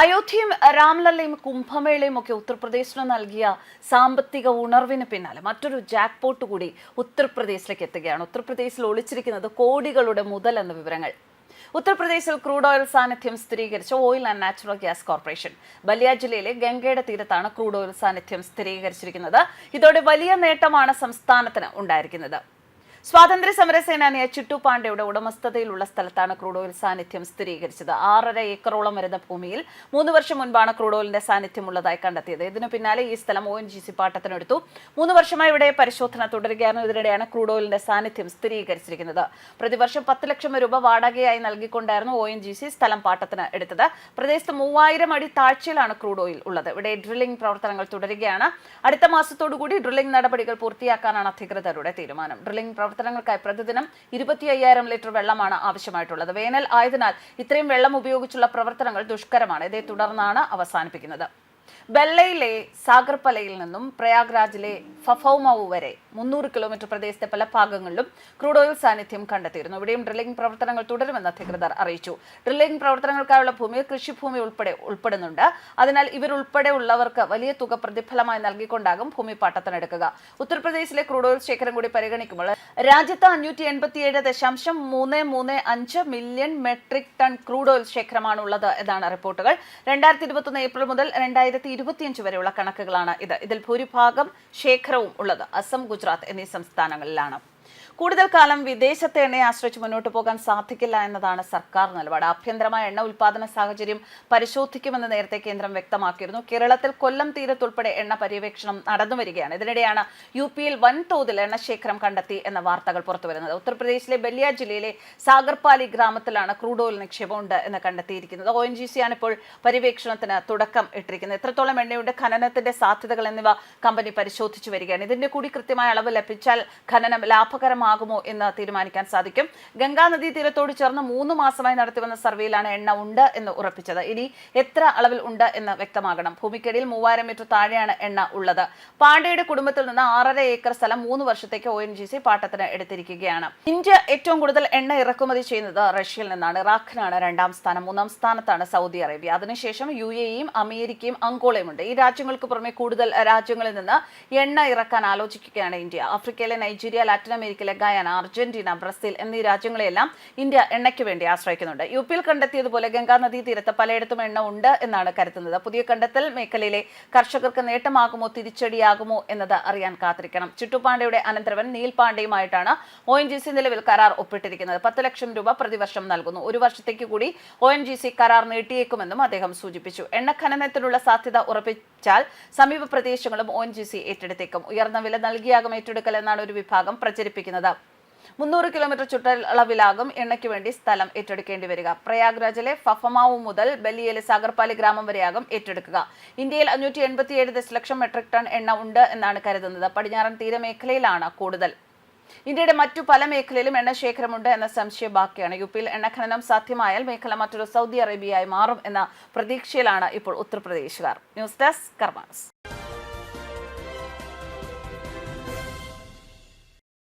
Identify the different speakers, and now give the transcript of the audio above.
Speaker 1: അയോധ്യയും രാംലല്ലയും കുംഭമേളയും ഒക്കെ ഉത്തർപ്രദേശിന് നൽകിയ സാമ്പത്തിക ഉണർവിന് പിന്നാലെ മറ്റൊരു ജാക്ക്പോട്ട് കൂടി ഉത്തർപ്രദേശിലേക്ക് എത്തുകയാണ്. ഉത്തർപ്രദേശിൽ ഒളിച്ചിരിക്കുന്നത് കോടികളുടെ മുതൽ എന്ന വിവരങ്ങൾ. ഉത്തർപ്രദേശിൽ ക്രൂഡ് ഓയിൽ സാന്നിധ്യം സ്ഥിരീകരിച്ച. Oil and natural gas corporation. Ballia ജില്ലയിലെ ഗംഗയുടെ തീരത്താണ് ക്രൂഡ് ഓയിൽ സാന്നിധ്യം സ്ഥിരീകരിച്ചിരിക്കുന്നത്. ഇതോടെ വലിയ നേട്ടമാണ് സംസ്ഥാനത്തിന് ഉണ്ടായിരിക്കുന്നത്. സ്വാതന്ത്ര്യ സമര സേനാനിയ ചിട്ടു പാണ്ഡെയുടെ ഉടമസ്ഥതയിലുള്ള സ്ഥലത്താണ് ക്രൂഡ് ഓയിൽ സാന്നിധ്യം സ്ഥിരീകരിച്ചത്. ആറര ഏക്കറോളം വരുന്ന ഭൂമിയിൽ മൂന്ന് വർഷം മുൻപാണ് ക്രൂഡ് ഓയിലിന്റെ സാന്നിധ്യം ഉള്ളതായി കണ്ടെത്തിയത്. ഇതിനു പിന്നാലെ ഈ സ്ഥലം ഒ എൻ ജി സി പാട്ടത്തിനെടുത്തു. മൂന്ന് വർഷമായി ഇവിടെ പരിശോധന തുടരുകയാണ് ഇതിനിടെയാണ് ക്രൂഡ് ഓയിലിന്റെ സാന്നിധ്യം സ്ഥിരീകരിച്ചിരിക്കുന്നത്. പ്രതിവർഷം പത്ത് ലക്ഷം രൂപ വാടകയായി നൽകിക്കൊണ്ടായിരുന്നു ഒ എൻ ജി സി സ്ഥലം പാട്ടത്തിന് എടുത്തത്. പ്രദേശത്ത് മൂവായിരം അടി താഴ്ചയിലാണ് ക്രൂഡ് ഓയിൽ ഉള്ളത്. ഇവിടെ ഡ്രില്ലിംഗ് പ്രവർത്തനങ്ങൾ തുടരുകയാണ്. അടുത്ത മാസത്തോടുകൂടി ഡ്രില്ലിംഗ് നടപടികൾ പൂർത്തിയാക്കാനാണ് അധികൃതരുടെ തീരുമാനം. ഡ്രില്ലിംഗ് പ്രവർത്തനങ്ങൾക്കായി പ്രതിദിനം ഇരുപത്തി അയ്യായിരം ലിറ്റർ വെള്ളമാണ് ആവശ്യമായിട്ടുള്ളത്. വേനൽ ആയതിനാൽ ഇത്രയും വെള്ളം ഉപയോഗിച്ചുള്ള പ്രവർത്തനങ്ങൾ ദുഷ്കരമാണ്. ഇതേ തുടർന്നാണ് അവസാനിപ്പിക്കുന്നത്. ബെല്ലയിലെ സാഗർപലയിൽ നിന്നും പ്രയാഗ്രാജിലെ ഫഫൌമാവു വരെ മുന്നൂറ് കിലോമീറ്റർ പ്രദേശത്തെ പല ഭാഗങ്ങളിലും ക്രൂഡ് ഓയിൽ സാന്നിധ്യം കണ്ടെത്തിയിരുന്നു. ഇവിടെയും ഡ്രില്ലിംഗ് പ്രവർത്തനങ്ങൾ തുടരുമെന്ന് അധികൃതർ അറിയിച്ചു. ഡ്രില്ലിംഗ് പ്രവർത്തനങ്ങൾക്കായുള്ള ഭൂമി കൃഷിഭൂമി ഉൾപ്പെടെ ഉൾപ്പെടുന്നുണ്ട്. അതിനാൽ ഇവരുൾപ്പെടെ ഉള്ളവർക്ക് വലിയ തുക പ്രതിഫലമായി നൽകിക്കൊണ്ടാകും ഭൂമി പാട്ടത്തിനെടുക്കുക ഉത്തർപ്രദേശിലെ ക്രൂഡ് ഓയിൽ ശേഖരം കൂടി പരിഗണിക്കുമ്പോൾ രാജ്യത്ത് അഞ്ഞൂറ്റി എൺപത്തിയേഴ് ദശാംശം മൂന്ന് മൂന്ന് അഞ്ച് million metric ton crude oil ശേഖരമാണ് ഉള്ളത് എന്നാണ് റിപ്പോർട്ടുകൾ. രണ്ടായിരത്തി ഇരുപത്തൊന്ന് ഏപ്രിൽ മുതൽ രണ്ടായിരത്തി ഇരുപത്തിയഞ്ച് വരെയുള്ള കണക്കുകളാണ് ഇത്. ഇതിൽ ഭൂരിഭാഗം ശേഖരവും ഉള്ളത്. അസം ഗുജറാത്ത് എന്നീ സംസ്ഥാനങ്ങളിലാണ്. കൂടുതൽ കാലം വിദേശത്തെ എണ്ണയെ ആശ്രയിച്ച് മുന്നോട്ട് പോകാൻ സാധിക്കില്ല എന്നതാണ് സർക്കാർ നിലപാട്. ആഭ്യന്തരമായ എണ്ണ ഉൽപാദന സാഹചര്യം പരിശോധിക്കുമെന്ന് നേരത്തെ കേന്ദ്രം വ്യക്തമാക്കിയിരുന്നു. കേരളത്തിൽ കൊല്ലം തീരത്തുൾപ്പെടെ എണ്ണ പര്യവേക്ഷണം നടന്നുവരികയാണ്. ഇതിനിടെയാണ് യു പിയിൽ വൻതോതിൽ എണ്ണശേഖരം കണ്ടെത്തി എന്ന വാർത്തകൾ പുറത്തുവരുന്നത്. ഉത്തർപ്രദേശിലെ ബല്ലിയ ജില്ലയിലെ സാഗർപാലി ഗ്രാമത്തിലാണ് ക്രൂഡ് ഓയിൽ നിക്ഷേപമുണ്ട് എന്ന് കണ്ടെത്തിയിരിക്കുന്നത്. ഒ എൻ ജി സി ആണ് ഇപ്പോൾ പര്യവേക്ഷണത്തിന് തുടക്കം ഇട്ടിരിക്കുന്നത്. എത്രത്തോളം എണ്ണയുടെ ഖനനത്തിന്റെ സാധ്യതകൾ എന്നിവ കമ്പനി പരിശോധിച്ചു വരികയാണ്. ഇതിന്റെ കൂടി കൃത്യമായ അളവ് ലഭിച്ചാൽ ഖനനം ലാഭകരമാകുമോ എന്ന് തീരുമാനിക്കാൻ സാധിക്കും. ഗംഗാ നദീ തീരത്തോട് ചേർന്ന് മൂന്ന് മാസമായി നടത്തിവന്ന സർവേയിലാണ് എണ്ണ ഉണ്ട് എന്ന് ഉറപ്പിച്ചത്. ഇനി എത്ര അളവിൽ ഉണ്ട് എന്ന് വ്യക്തമാകണം. ഭൂമിക്കടിയിൽ മൂവായിരം മീറ്റർ താഴെയാണ് എണ്ണ ഉള്ളത്. പാണ്ഡെയുടെ കുടുംബത്തിൽ നിന്ന് ആറര ഏക്കർ സ്ഥലം മൂന്ന് വർഷത്തേക്ക് ഒ എൻ ജി സി പാട്ടത്തിന് എടുത്തിരിക്കുകയാണ്. ഇന്ത്യ ഏറ്റവും കൂടുതൽ എണ്ണ ഇറക്കുമതി ചെയ്യുന്നത് റഷ്യയിൽ നിന്നാണ്. ഇറാഖിനാണ് രണ്ടാം സ്ഥാനം. മൂന്നാം സ്ഥാനത്താണ് സൗദി അറേബ്യ. അതിനുശേഷം യു എയും അമേരിക്കയും അങ്കോളയും ഉണ്ട്. ഈ രാജ്യങ്ങൾക്ക് പുറമെ കൂടുതൽ രാജ്യങ്ങളിൽ നിന്ന് എണ്ണ ഇറക്കാൻ ആലോചിക്കുകയാണ് ഇന്ത്യ. ആഫ്രിക്കയിലെ നൈജീരിയ ലാറ്റിൻ അമേരിക്കയിലെ ഗയാന അർജന്റീന ബ്രസീൽ എന്നീ രാജ്യങ്ങളെല്ലാം ഇന്ത്യ എണ്ണയ്ക്ക് വേണ്ടി ആശ്രയിക്കുന്നുണ്ട്. യു പിയിൽ കണ്ടെത്തിയതുപോലെ ഗംഗാ നദീ തീരത്ത് പലയിടത്തും എണ്ണ ഉണ്ട് എന്നാണ് കരുതുന്നത്. പുതിയ കണ്ടെത്തൽ മേഖലയിലെ കർഷകർക്ക് നേട്ടമാകുമോ തിരിച്ചടിയാകുമോ എന്നത് അറിയാൻ കാത്തിരിക്കണം. ചുട്ടുപാണ്ഡയുടെ അനന്തരവൻ നീൽ പാണ്ഡെയുമായിട്ടാണ് ഒ എൻ ജി സി നിലവിൽ കരാർ ഒപ്പിട്ടിരിക്കുന്നത്. പത്ത് ലക്ഷം രൂപ പ്രതിവർഷം നൽകുന്നു. ഒരു വർഷത്തേക്ക് കൂടി ഒ എൻ ജി സി കരാർ നീട്ടിയേക്കുമെന്നും അദ്ദേഹം സൂചിപ്പിച്ചു. എണ്ണ ഖനനത്തിനുള്ള സാധ്യത ഉറപ്പിച്ചാൽ സമീപ പ്രദേശങ്ങളും ഒ എൻ ജി സി ഏറ്റെടുത്തേക്കും. ഉയർന്ന വില നൽകിയാകും ഏറ്റെടുക്കൽ എന്നാണ് ഒരു വിഭാഗം പ്രചരിപ്പിക്കുന്നത്. മുന്നൂറ് കിലോമീറ്റർ ചുറ്റളവിലാകും എണ്ണയ്ക്ക് വേണ്ടി സ്ഥലം ഏറ്റെടുക്കേണ്ടി വരിക. പ്രയാഗ്രാജിലെ ഫഫമാവ് മുതൽ ബലിയയിലെ സാഗർപാലി ഗ്രാമം വരെയാകും ഏറ്റെടുക്കുക. ഇന്ത്യയിൽ അഞ്ഞൂറ്റി എൺപത്തിയേഴ് ദശലക്ഷം മെട്രിക് ടൺ എണ്ണ ഉണ്ട് എന്നാണ് കരുതുന്നത്. പടിഞ്ഞാറൻ തീരമേഖലയിലാണ് കൂടുതൽ. ഇന്ത്യയുടെ മറ്റു പല മേഖലയിലും എണ്ണ ശേഖരമുണ്ട് എന്ന സംശയം ബാക്കിയാണ്. യു പിയിൽ എണ്ണ ഖനനം സാധ്യമായാൽ മേഖല മറ്റൊരു സൗദി അറേബ്യയായി മാറും എന്ന പ്രതീക്ഷയിലാണ് ഇപ്പോൾ ഉത്തർപ്രദേശുകാർ. News desk karmas